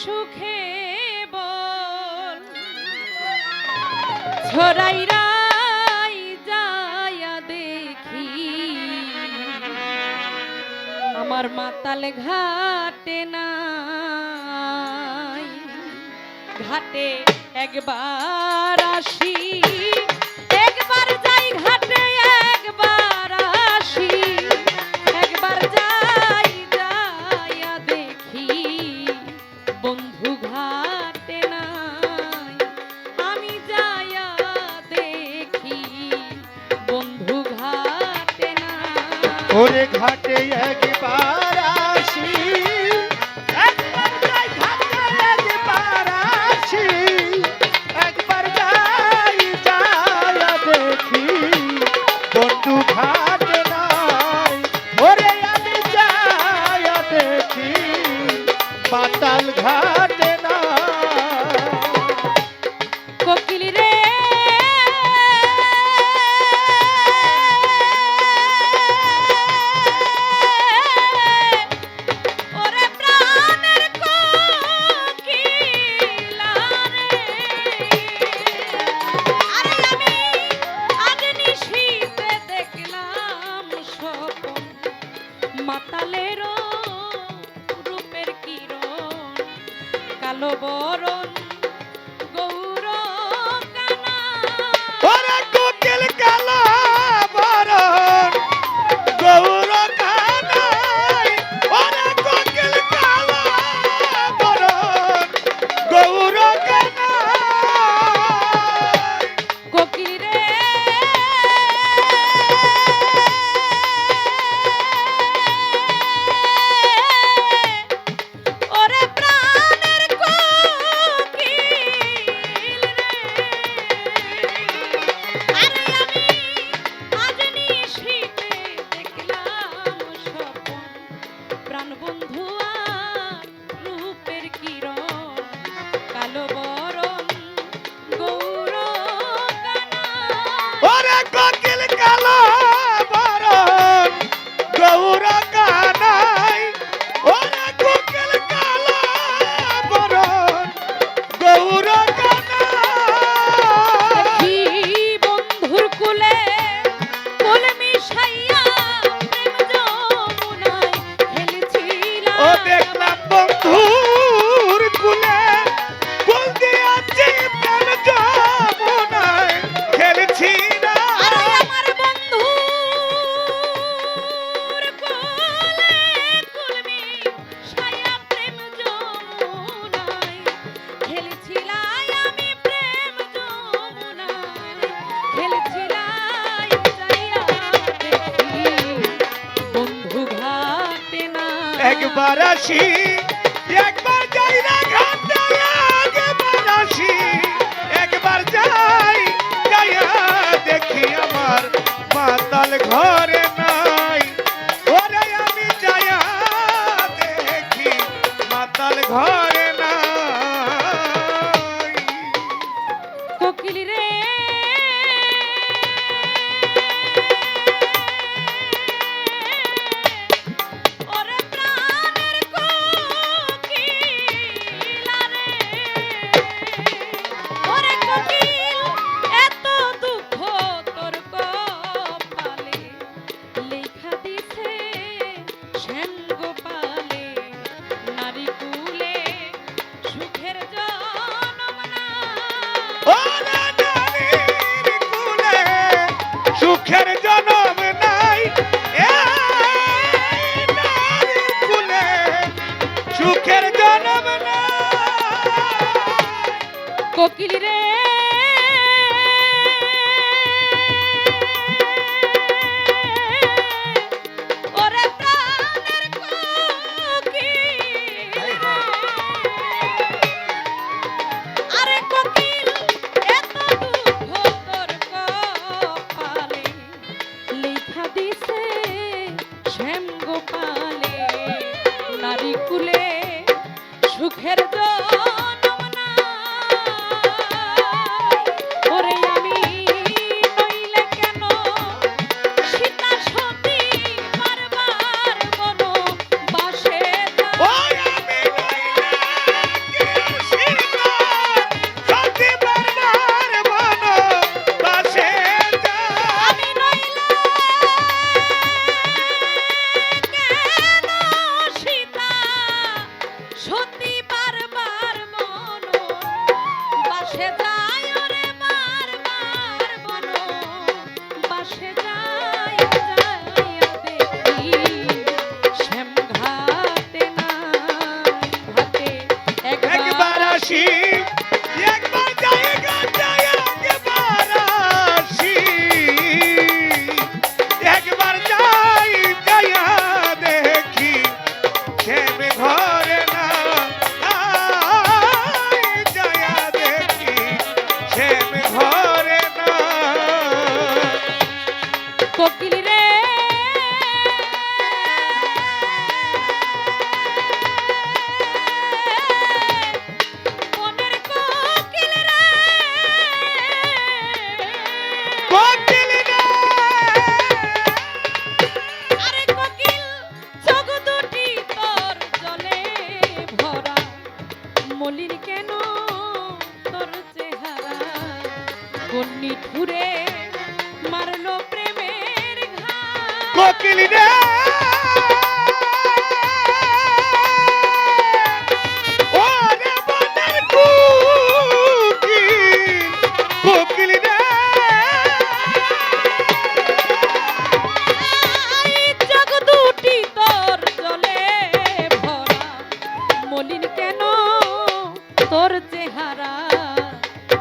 সুখে বল দেখি। আমার মাতাল ঘাটে না ঘাটে একবার আসি। ভালো বড় একবার আসি, একবার যাই না ঘাটে একবার আসি। একবার যাই, যাইয়া দেখি আমার মাতাল ঘরে নাই। ওরে আমি যাইয়া দেখি মাতাল ঘরে নাই। কোকিলি রে সুখের জনম নাই। কুলে সুখের জনম নাই। কোকিল রে দিছে শ্যাম গোপালে নারী কুলে সুখের দোষ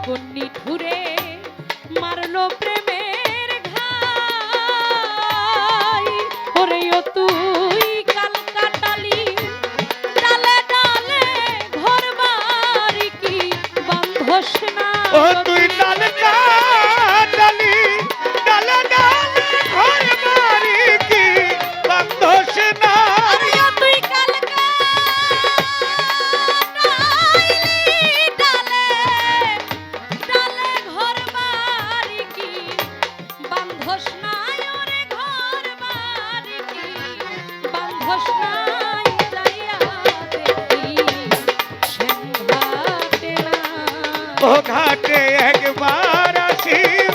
কোন নিঠুরে মারলো প্রেমে। ও ঘাটে একবার আসিব।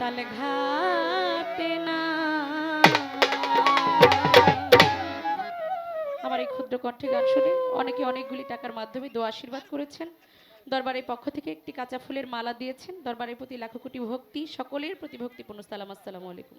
তাল ঘাটে না আমার এই ক্ষুদ্র কণ্ঠে গান শুনে অনেকে অনেকগুলি টাকার মাধ্যমে দোয়া আশীর্বাদ করেছেন। দরবারের পক্ষ থেকে একটি কাঁচা ফুলের মালা দিয়েছেন। দরবারের প্রতি লাখো কোটি ভক্তি, সকলের প্রতি ভক্তিপূর্ণ সালাম, আসসালামু আলাইকুম।